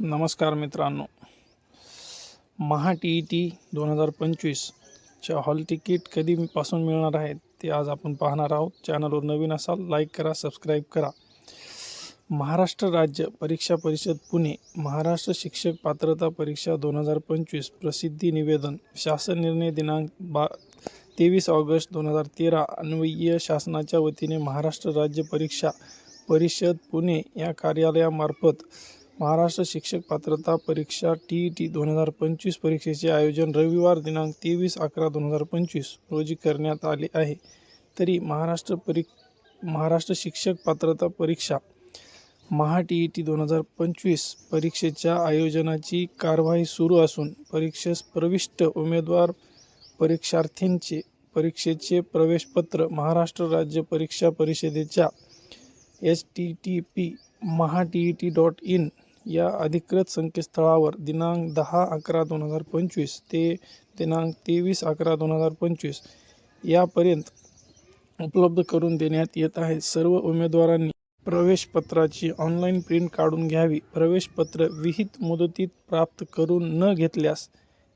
नमस्कार मित्रांनो. महा T E T दोन हजार पंचवीसच्या हॉल तिकीट कधीपासून मिळणार आहेत ते आज आपण पाहणार आहोत. चॅनलवर नवीन असाल लाईक करा सबस्क्राईब करा. महाराष्ट्र राज्य परीक्षा परिषद पुणे. महाराष्ट्र शिक्षक पात्रता परीक्षा दोन हजार पंचवीस प्रसिद्धी निवेदन. शासन निर्णय दिनांक बा तेवीस ऑगस्ट दोन हजार तेरा. अन्वयीय शासनाच्या वतीने महाराष्ट्र राज्य परीक्षा परिषद पुणे या कार्यालयामार्फत महाराष्ट्र शिक्षक पात्रता परीक्षा टी ई टी दोन हजार पंचवीस परीक्षेचे आयोजन रविवार दिनांक तेवीस अकरा दोन हजार पंचवीस रोजी करण्यात आले आहे. तरी महाराष्ट्र परी महाराष्ट्र शिक्षक पात्रता परीक्षा महा टी ई टी दोन हजार पंचवीस परीक्षेच्या आयोजनाची कारवाई सुरू असून परीक्षेस प्रविष्ट उमेदवार परीक्षार्थींचे परीक्षेचे प्रवेशपत्र महाराष्ट्र राज्य परीक्षा परिषदेच्या H T T P maha T E T dot in या अधिकृत संकेतस्थळावर दिनांक दहा अकरा दोन हजार पंचवीस ते दिनांक तेवीस अकरा दोन हजार पंचवीस यापर्यंत उपलब्ध करून देण्यात येत आहे. सर्व उमेदवारांनी प्रवेशपत्राची ऑनलाईन प्रिंट काढून घ्यावी. प्रवेशपत्र विहित मुदतीत प्राप्त करून न घेतल्यास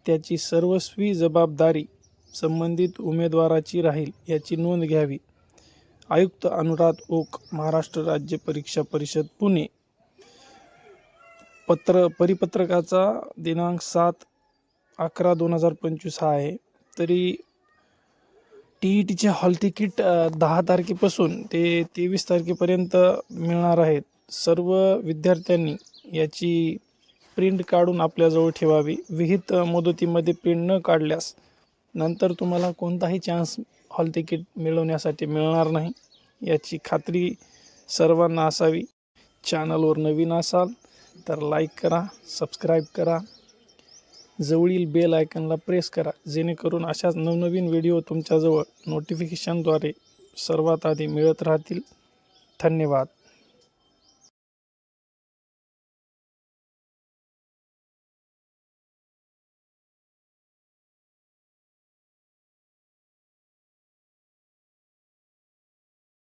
त्याची सर्वस्वी जबाबदारी संबंधित उमेदवाराची राहील याची नोंद घ्यावी. आयुक्त अनुराध ओक महाराष्ट्र राज्य परीक्षा परिषद पुणे. पत्र परिपत्रकाचा दिनांक सात अकरा दोन हजार पंचवीस हा आहे. तरी टी ई टीचे हॉल तिकीट दहा तारखेपासून ते तेवीस तारखेपर्यंत मिळणार आहेत. सर्व विद्यार्थ्यांनी याची प्रिंट काढून आपल्याजवळ ठेवावी. विहित मुदतीमध्ये प्रिंट न काढल्यास नंतर तुम्हाला कोणताही चान्स हॉल तिकीट मिळवण्यासाठी मिळणार नाही. याची खात्री सर्वांना असावी. चॅनलवर नवीन असाल तर लाईक करा सबस्क्राईब करा. जवळील बेल आयकनला प्रेस करा जेणेकरून अशाच नवनवीन व्हिडिओ तुमच्याजवळ नोटिफिकेशनद्वारे सर्वात आधी मिळत राहतील. धन्यवाद.